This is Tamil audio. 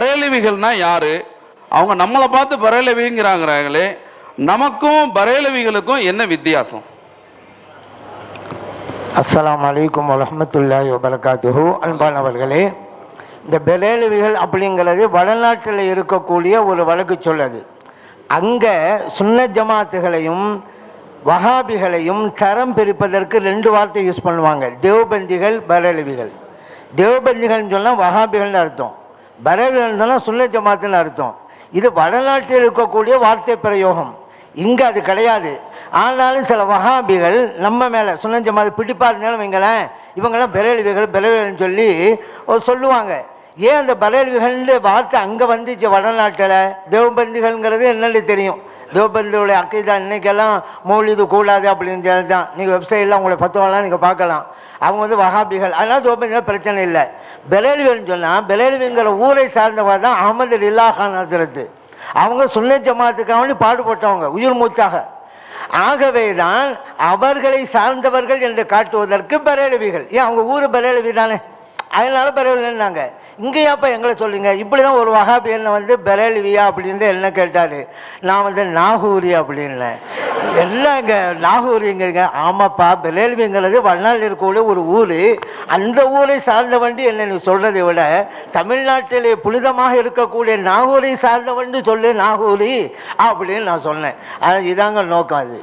பரேலவிகள்னா யாரு? அவங்க நம்மளை பார்த்து பரேலவிங்கிறாங்கிறாங்களே நமக்கும் பரேலவிகளுக்கும் என்ன வித்தியாசம்? அஸ்லாம் வலைக்கம் வரஹ்மத்துல்லாஹி வபரகாத்துஹு. அன்பானவர்களே இந்த பெலேலுவிகள் அப்படிங்கிறது வடநாட்டில் இருக்கக்கூடிய ஒரு வழக்கு சொல்லது. அங்கே சுன்ன ஜமாத்துகளையும் வஹாபிகளையும் தரம் பிரிப்பதற்கு ரெண்டு வார்த்தை யூஸ் பண்ணுவாங்க. தேவபந்திகள் பரேலவிகள். தேவபந்திகள்னு சொன்னால் வகாபிகள்னு அர்த்தம். பரேலுவிகள் சுன்ன ஜமாத்துன்னு அர்த்தம். இது வடநாட்டில் இருக்கக்கூடிய வார்த்தை பிரயோகம். இங்கே அது கிடையாது. ஆனாலும் சில வகாபிகள் நம்ம மேலே சுனஞ்ச மாதிரி பிடிப்பா இருந்தாலும் வைங்களேன் இவங்கெல்லாம் பெரேலிவிகள் பரவியல்னு சொல்லி சொல்லுவாங்க. ஏன் அந்த பரேலிவிகள்ன்ற வார்த்தை அங்கே வந்துச்சு வடநாட்டில்? தேவபந்திகள்ங்கிறது என்னென்னு தெரியும். தேவபந்தியோடைய அக்கீதா இன்னைக்கெல்லாம் மௌலிது கூடாது அப்படின்னு சொல்லி தான் நீங்கள் வெப்சைட்டில் உங்களை பத்துவெல்லாம் நீங்கள் பார்க்கலாம். அவங்க வந்து வஹாபிகள். அதனால் தோபந்தியில் பிரச்சனை இல்லை. பெரேலிவிகள்னு சொன்னால் பெரேலிவிங்கிற ஊரை சார்ந்தவர் தான் அகமது லில்லா கான் ஹசரத்து. அவங்க சுன்ன ஜமாத்துக்காக பாடுபட்டவங்க உயிர் மூச்சாக. ஆகவே தான் அவர்களை சார்ந்தவர்கள் என்று காட்டுவதற்கு பரேலவிகள் ஏன் அவங்க ஊர் பரேலவி தானே? அதனால பரேலினாங்க இங்கேயாப்பா எங்களை சொல்லுங்க. இப்படி தான் ஒரு வகாபி என்ன வந்து பெரேலுவியா அப்படின்னு என்ன கேட்டார்? நான் வந்து நாகூரி அப்படின்னேன். என்னங்க நாகூரிங்கிறீங்க? ஆமாப்பா பெரேல்விங்கிறது வடநாட்டில் இருக்கக்கூடிய ஒரு ஊர். அந்த ஊரை சார்ந்த வண்டி என்ன நீ சொல்கிறதை விட தமிழ்நாட்டிலே புனிதமாக இருக்கக்கூடிய நாகூரை சார்ந்தவண்டி சொல்லு நாகூரி அப்படின்னு நான் சொன்னேன். அது இதாங்க நோக்கம் அது.